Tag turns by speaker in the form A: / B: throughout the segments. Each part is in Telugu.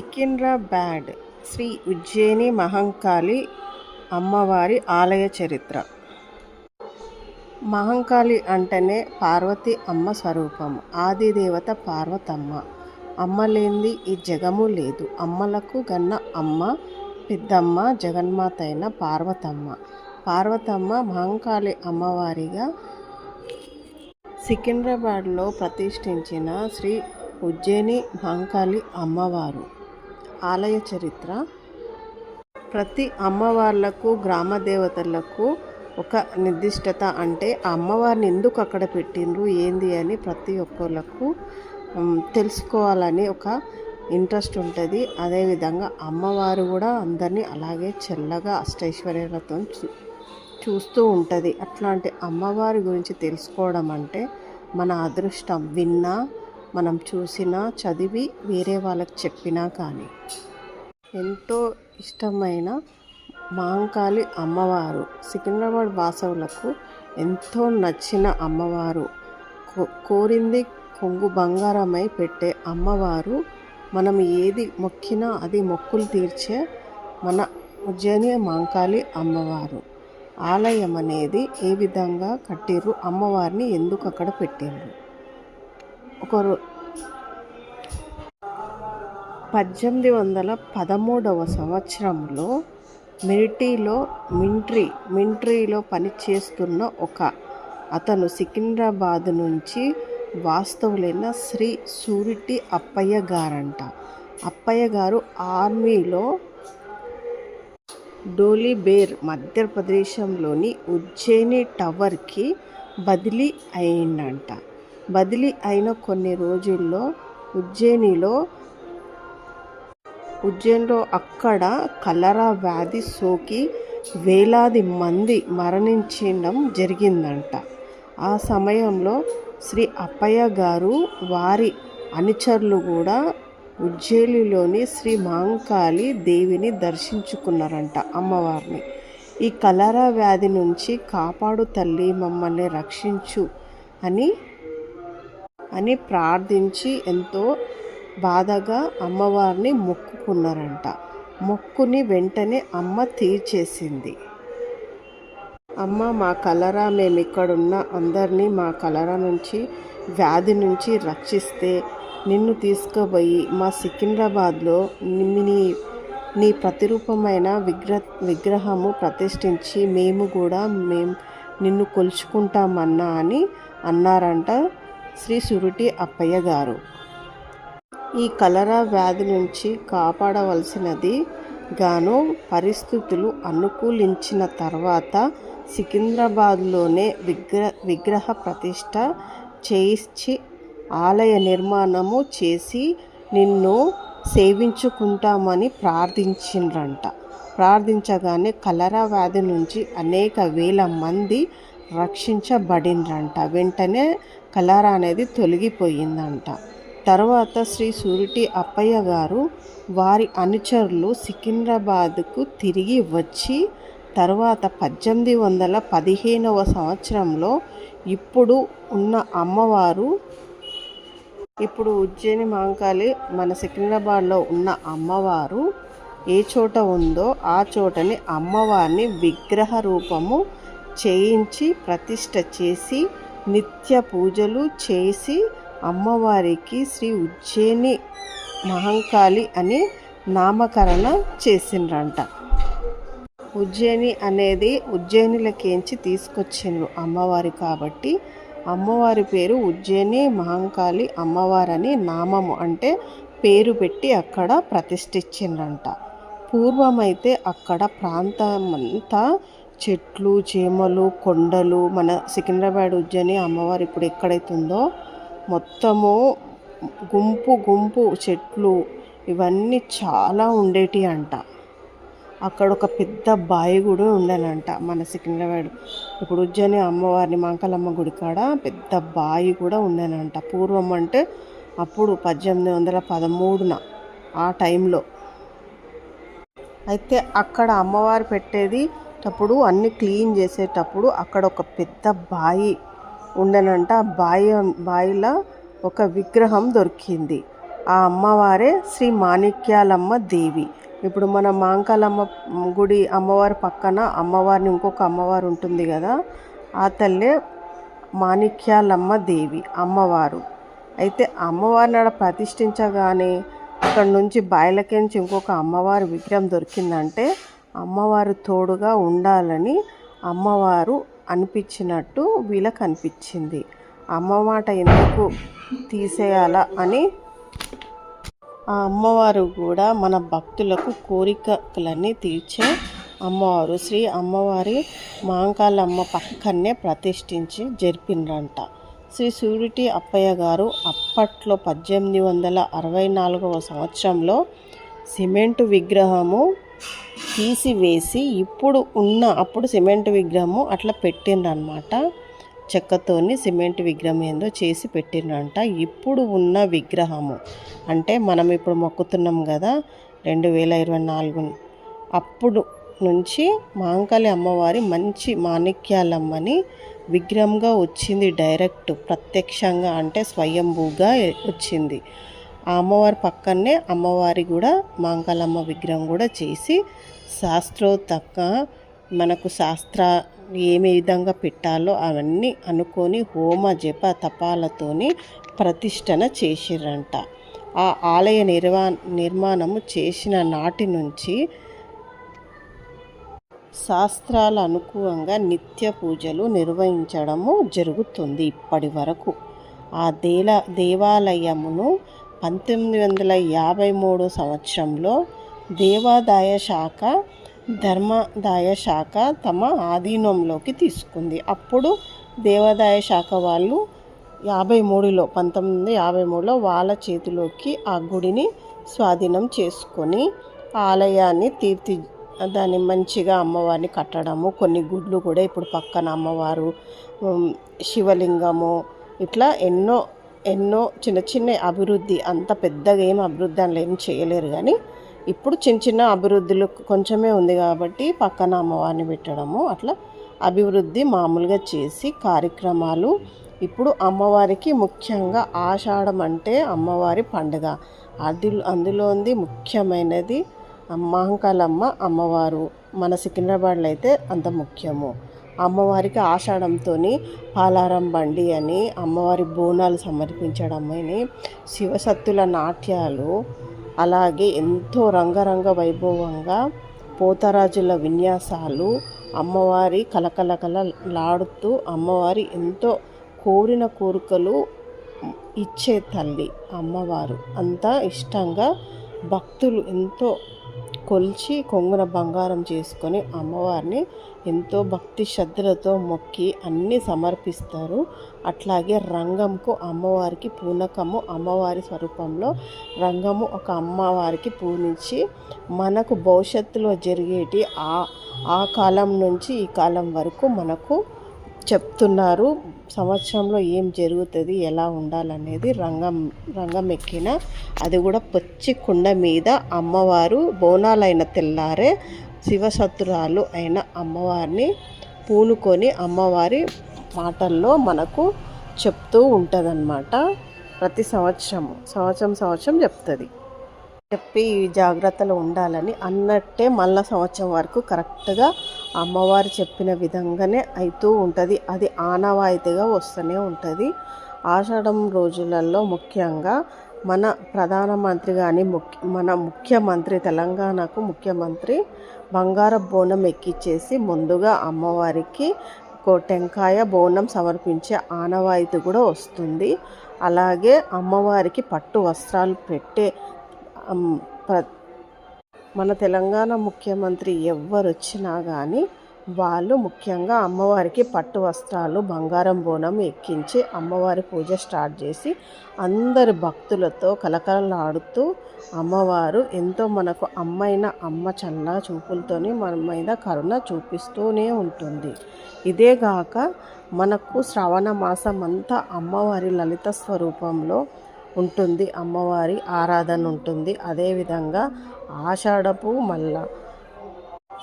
A: సికింద్రాబాద్ శ్రీ ఉజ్జయిని మహంకాళి అమ్మవారి ఆలయ చరిత్ర. మహంకాళి అంటేనే పార్వతి అమ్మ స్వరూపం. ఆదిదేవత పార్వతమ్మ. అమ్మ లేనిది ఈ జగము లేదు. అమ్మలకు గన్న అమ్మ పెద్దమ్మ జగన్మాత అయిన పార్వతమ్మ. పార్వతమ్మ మహంకాళి అమ్మవారిగా సికింద్రాబాద్లో ప్రతిష్ఠించిన శ్రీ ఉజ్జయిని మహంకాళి అమ్మవారు. ఆలయ చరిత్ర. ప్రతి అమ్మవార్లకు గ్రామ దేవతలకు ఒక నిర్దిష్టత అంటే ఆ అమ్మవారిని ఎందుకు అక్కడ పెట్టిండ్రు ఏంది అని ప్రతి ఒక్కళ్ళకు తెలుసుకోవాలని ఒక ఇంట్రెస్ట్ ఉంటుంది. అదేవిధంగా అమ్మవారు కూడా అందరినీ అలాగే చల్లగా అష్టైశ్వర్యాలతో చూస్తూ ఉంటుంది. అట్లాంటి అమ్మవారి గురించి తెలుసుకోవడం అంటే మన అదృష్టం విన్నా మనం చూసినా చదివి వేరే వాళ్ళకి చెప్పినా కానీ. ఎంతో ఇష్టమైన మాంకాళి అమ్మవారు సికింద్రాబాద్ వాసవులకు ఎంతో నచ్చిన అమ్మవారు. కోరింది కొంగు బంగారమై పెట్టే అమ్మవారు. మనం ఏది మొక్కినా అది మొక్కులు తీర్చే మన ఉజ్జయిని మాంకాళి అమ్మవారు. ఆలయం అనేది ఏ విధంగా కట్టిర్రు అమ్మవారిని ఎందుకు అక్కడ పెట్టిండ్రు? ఒకరు. పద్దెనిమిది వందల పదమూడవ సంవత్సరంలో మిలిటరీలో మింట్రీ మింట్రీలో పనిచేస్తున్న ఒక అతను సికింద్రాబాద్ నుంచి వాస్తవులైన శ్రీ సూరిటి అప్పయ్య గారంట. అప్పయ్య గారు ఆర్మీలో డోలీబేర్ మధ్యప్రదేశంలోని ఉజ్జయిని టవర్కి బదిలీ అయిందంట బదిలీ అయిన కొన్ని రోజుల్లో ఉజ్జయినిలో ఉజ్జయిన్లో అక్కడ కలరా వ్యాధి సోకి వేలాది మంది మరణించడం జరిగిందంట. ఆ సమయంలో శ్రీ అప్పయ్య గారు వారి అనుచరులు కూడా ఉజ్జయినిలోని శ్రీ మాంకాళి దేవిని దర్శించుకున్నారంట అమ్మవారిని. ఈ కలరా వ్యాధి నుంచి కాపాడు తల్లి మమ్మల్ని రక్షించు అని అని ప్రార్థించి ఎంతో బాధగా అమ్మవారిని మొక్కుకున్నారంట. మొక్కుని వెంటనే అమ్మ తీర్చేసింది. అమ్మ మా కలరా మేము ఇక్కడున్న అందరినీ మా కలరా నుంచి వ్యాధి నుంచి రక్షిస్తే నిన్ను తీసుకుపోయి మా సికింద్రాబాద్లో ని- నీ నీ ప్రతిరూపమైన విగ్రహ విగ్రహము ప్రతిష్ఠించి మేము కూడా మేము నిన్ను కొలుచుకుంటామన్నా అని అన్నారంట శ్రీ సురుటి అప్పయ్య గారు. ఈ కలరా వ్యాధి నుంచి కాపాడవలసినది గాను పరిస్థితులు అనుకూలించిన తర్వాత సికింద్రాబాద్లోనే విగ్ర విగ్రహ ప్రతిష్ట చేయించి ఆలయ నిర్మాణము చేసి నిన్ను సేవించుకుంటామని ప్రార్థించిండ్రంట. ప్రార్థించగానే కలరా వ్యాధి నుంచి అనేక వేల మంది రక్షించబడిండ్రంట. వెంటనే కలరా అనేది తొలగిపోయిందంట. తర్వాత శ్రీ సూరిటి అప్పయ్య గారు వారి అనుచరులు సికింద్రాబాద్కు తిరిగి వచ్చి తర్వాత పద్దెనిమిది వందల పదిహేనవ సంవత్సరంలో ఇప్పుడు ఉన్న అమ్మవారు ఇప్పుడు ఉజ్జయిని మాంకాళి మన సికింద్రాబాద్లో ఉన్న అమ్మవారు ఏ చోట ఉందో ఆ చోటని అమ్మవారిని విగ్రహ రూపము చేయించి ప్రతిష్ట చేసి నిత్య పూజలు చేసి అమ్మవారికి శ్రీ ఉజ్జయిని మహంకాళి అని నామకరణ చేసిండ్రంట. ఉజ్జయిని అనేది ఉజ్జయినిలకేంచి తీసుకొచ్చిండ్రు అమ్మవారి కాబట్టి అమ్మవారి పేరు ఉజ్జయిని మహంకాళి అమ్మవారని నామము అంటే పేరు పెట్టి అక్కడ ప్రతిష్ఠించిండ్రంట. పూర్వమైతే అక్కడ ప్రాంతమంతా చెట్లు చేమలు కొండలు మన సికింద్రాబాద్ ఉజ్జయిని అమ్మవారు ఇప్పుడు ఎక్కడైతుందో మొత్తము గుంపు గుంపు చెట్లు ఇవన్నీ చాలా ఉండేటి అంట. అక్కడ ఒక పెద్ద బావి కూడా ఉండనంట మన సికింద్రాబాద్. ఇప్పుడు ఉజ్జయిని అమ్మవారిని మంకలమ్మ గుడి కాడ పెద్ద బావి కూడా ఉండనంట. పూర్వం అంటే అప్పుడు పద్దెనిమిది వందల పదమూడున ఆ టైంలో. అయితే అక్కడ అమ్మవారు పెట్టేది అప్పుడు అన్ని క్లీన్ చేసేటప్పుడు అక్కడ ఒక పెద్ద బాయి ఉండనంట. ఆ బాయి బాయిలో ఒక విగ్రహం దొరికింది. ఆ అమ్మవారే శ్రీ మాణిక్యాలమ్మ దేవి. ఇప్పుడు మన మాంకాలమ్మ గుడి అమ్మవారి పక్కన అమ్మవారిని ఇంకొక అమ్మవారు ఉంటుంది కదా ఆ తల్లే మాణిక్యాలమ్మ దేవి అమ్మవారు. అయితే అమ్మవారిని ఆడ ప్రతిష్ఠించగానే అక్కడ నుంచి బయలకెంచి ఇంకొక అమ్మవారి విగ్రహం దొరికిందంటే అమ్మవారు తోడుగా ఉండాలని అమ్మవారు అనిపించినట్టు వీళ్ళకి అనిపించింది. అమ్మ మాట ఎందుకు తీసేయాలా అని ఆ అమ్మవారు కూడా మన భక్తులకు కోరికలన్నీ తీర్చే అమ్మవారు. శ్రీ అమ్మవారి మాంకాలమ్మ పక్కనే ప్రతిష్ఠించి జరిపినరంట శ్రీ సూరిటి అప్పయ్య గారు అప్పట్లో పద్దెనిమిది వందల అరవై నాలుగవ సంవత్సరంలో సిమెంటు విగ్రహము తీసివేసి ఇప్పుడు ఉన్న అప్పుడు సిమెంట్ విగ్రహము అట్లా పెట్టిండ్రనమాట చెక్కతోని సిమెంట్ విగ్రహం ఏందో చేసి పెట్టిండ్రంట. ఇప్పుడు ఉన్న విగ్రహము అంటే మనం ఇప్పుడు మొక్కుతున్నాం కదా రెండు వేల ఇరవై నాలుగు అప్పుడు నుంచి మాంకాళి అమ్మవారి మంచి మాణిక్యాలమ్మని విగ్రహంగా వచ్చింది డైరెక్ట్ ప్రత్యక్షంగా అంటే స్వయంభూగా వచ్చింది. ఆ అమ్మవారి పక్కనే అమ్మవారి కూడా మాంకాలమ్మ విగ్రహం కూడా చేసి శాస్త్రోతక్క మనకు శాస్త్ర ఏమి విధంగా పెట్టాలో అవన్నీ అనుకొని హోమ జప తపాలతోని ప్రతిష్టన చేసిరంట ఆ ఆలయ నిర్వా నిర్మాణము చేసిన నాటి నుంచి శాస్త్రాల అనుకూలంగా నిత్య పూజలు నిర్వహించడము జరుగుతుంది ఇప్పటి వరకు. ఆ దేల దేవాలయమును పంతొమ్మిది వందల యాభై మూడు సంవత్సరంలో దేవాదాయ శాఖ ధర్మాదాయ శాఖ తమ ఆధీనంలోకి తీసుకుంది. అప్పుడు దేవాదాయ శాఖ వాళ్ళు యాభై మూడులో పంతొమ్మిది యాభై మూడులో వాళ్ళ చేతిలోకి ఆ గుడిని స్వాధీనం చేసుకొని ఆలయాన్ని తీర్చి దాన్ని మంచిగా అమ్మవారిని కట్టడము కొన్ని గుడ్లు కూడా ఇప్పుడు పక్కన అమ్మవారు శివలింగము ఇట్లా ఎన్నో ఎన్నో చిన్న చిన్న అభివృద్ధి అంత పెద్దగా ఏం అభివృద్ధి అని ఏం చేయలేరు కానీ ఇప్పుడు చిన్న చిన్న అభివృద్ధులు కొంచెమే ఉంది కాబట్టి పక్కన అమ్మవారిని పెట్టడము అట్లా అభివృద్ధి మామూలుగా చేసి కార్యక్రమాలు. ఇప్పుడు అమ్మవారికి ముఖ్యంగా ఆషాఢం అంటే అమ్మవారి పండుగ. అది అందులోంది ముఖ్యమైనది మహంకాళమ్మ అమ్మవారు. మన సికింద్రాబాద్లో అయితే అంత ముఖ్యము. అమ్మవారికి ఆషాఢంతో పాలారం బండి అని అమ్మవారి బోనాలు సమర్పించడం అని శివసత్తుల నాట్యాలు అలాగే ఎంతో రంగరంగ వైభవంగా పోతరాజుల విన్యాసాలు అమ్మవారి కలకలకలలాడుతూ అమ్మవారి ఎంతో కోరిన కోరికలు ఇచ్చే తల్లి అమ్మవారు. అంతా ఇష్టంగా భక్తులు ఎంతో కొలిచి కొంగున బంగారం చేసుకొని అమ్మవారిని ఎంతో భక్తి శ్రద్ధలతో మొక్కి అన్నీ సమర్పిస్తారు. అట్లాగే రంగంకు అమ్మవారికి పూనకము అమ్మవారి స్వరూపంలో రంగము ఒక అమ్మవారికి పూనించి మనకు భవిష్యత్తులో జరిగేటి ఆ ఆ కాలం నుంచి ఈ కాలం వరకు మనకు చెప్తున్నారు సంవత్సరంలో ఏం జరుగుతుంది ఎలా ఉండాలనేది రంగం రంగం ఎక్కిన అది కూడా పచ్చి కుండ మీద అమ్మవారు బోనాలైన తెల్లారే శివశత్రురాలు అయిన అమ్మవారిని పూనుకొని అమ్మవారి మాటల్లో మనకు చెప్తూ ఉంటుందన్నమాట. ప్రతి సంవత్సరము సంవత్సరం సంవత్సరం చెప్తుంది. చెప్పి ఈ జాగ్రత్తలు ఉండాలని అన్నట్టే మళ్ళా సంవత్సరం వరకు కరెక్ట్గా అమ్మవారు చెప్పిన విధంగానే అవుతూ ఉంటుంది. అది ఆనవాయితీగా వస్తూనే ఉంటుంది. ఆషాఢం రోజులలో ముఖ్యంగా మన ప్రధానమంత్రి కానీ ముఖ్య మన ముఖ్యమంత్రి తెలంగాణకు ముఖ్యమంత్రి బంగార బోనం ఎక్కిచ్చేసి ముందుగా అమ్మవారికి టెంకాయ బోనం సమర్పించే ఆనవాయితీ కూడా వస్తుంది. అలాగే అమ్మవారికి పట్టు వస్త్రాలు పెట్టే ప్ర మన తెలంగాణ ముఖ్యమంత్రి ఎవరు వచ్చినా కానీ వాళ్ళు ముఖ్యంగా అమ్మవారికి పట్టు వస్త్రాలు బంగారం బోనం ఎక్కించి అమ్మవారి పూజ స్టార్ట్ చేసి అందరి భక్తులతో కలకలలాడుతూ అమ్మవారు ఎంతో మనకు అమ్మైన అమ్మ చల్ల చూపులతోనే మన మీద కరుణ చూపిస్తూనే ఉంటుంది. ఇదేగాక మనకు శ్రవణ మాసం అంతా అమ్మవారి లలిత స్వరూపంలో ఉంటుంది. అమ్మవారి ఆరాధన ఉంటుంది. అదేవిధంగా ఆషాఢపు మల్ల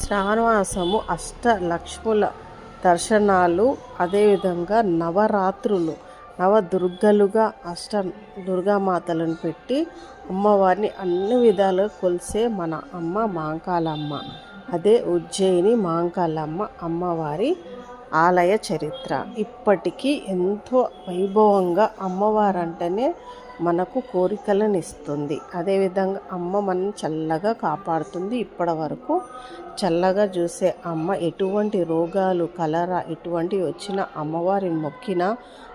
A: శ్రావణమాసము అష్ట లక్ష్ముల దర్శనాలు అదేవిధంగా నవరాత్రులు నవదుర్గలుగా అష్ట దుర్గామాతలను పెట్టి అమ్మవారిని అన్ని విధాలుగా కొలిసే మన అమ్మ మాంకాలమ్మ. అదే ఉజ్జయిని మాంకాలమ్మ అమ్మవారి ఆలయ చరిత్ర. ఇప్పటికీ ఎంతో వైభవంగా అమ్మవారంటేనే మనకు కోరికలను ఇస్తుంది అదేవిధంగా అమ్మ మనం చల్లగా కాపాడుతుంది. ఇప్పటి వరకు చల్లగా చూసే అమ్మ ఎటువంటి రోగాలు కలరా ఎటువంటి వచ్చిన అమ్మవారిని మొక్కినా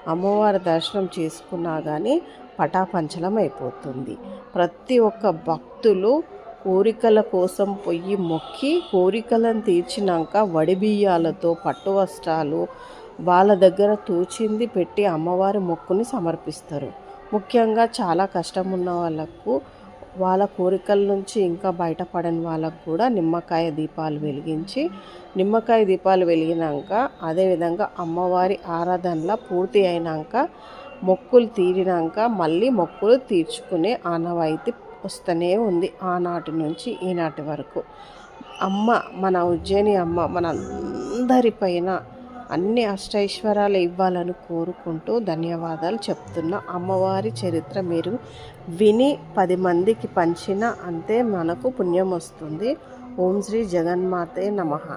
A: అమ్మవారి దర్శనం చేసుకున్నా కానీ పటాపంచలం అయిపోతుంది ప్రతి ఒక్క భక్తులు కోరికల కోసం పొయ్యి మొక్కి కోరికలను తీర్చినాక వడిబియ్యాలతో పట్టు వస్త్రాలు వాళ్ళ దగ్గర తూచింది పెట్టి అమ్మవారి మొక్కుని సమర్పిస్తారు. ముఖ్యంగా చాలా కష్టం ఉన్న వాళ్ళకు వాళ్ళ కోరికల నుంచి ఇంకా బయటపడని వాళ్ళకు కూడా నిమ్మకాయ దీపాలు వెలిగించి నిమ్మకాయ దీపాలు వెలిగినాక అదేవిధంగా అమ్మవారి ఆరాధనల పూర్తి అయినాక మొక్కులు తీరినాక మళ్ళీ మొక్కులు తీర్చుకునే ఆనవాయితీ వస్తూనే ఉంది ఆనాటి నుంచి ఈనాటి వరకు. అమ్మ మన ఉజ్జయిని అమ్మ మన అందరిపైన అన్ని అష్టైశ్వరాలు ఇవ్వాలని కోరుకుంటూ ధన్యవాదాలు చెప్తున్న. అమ్మవారి చరిత్ర మీరు విని పది మందికి పంచిన అంతే మనకు పుణ్యం వస్తుంది. ఓం శ్రీ జగన్మాతే నమః.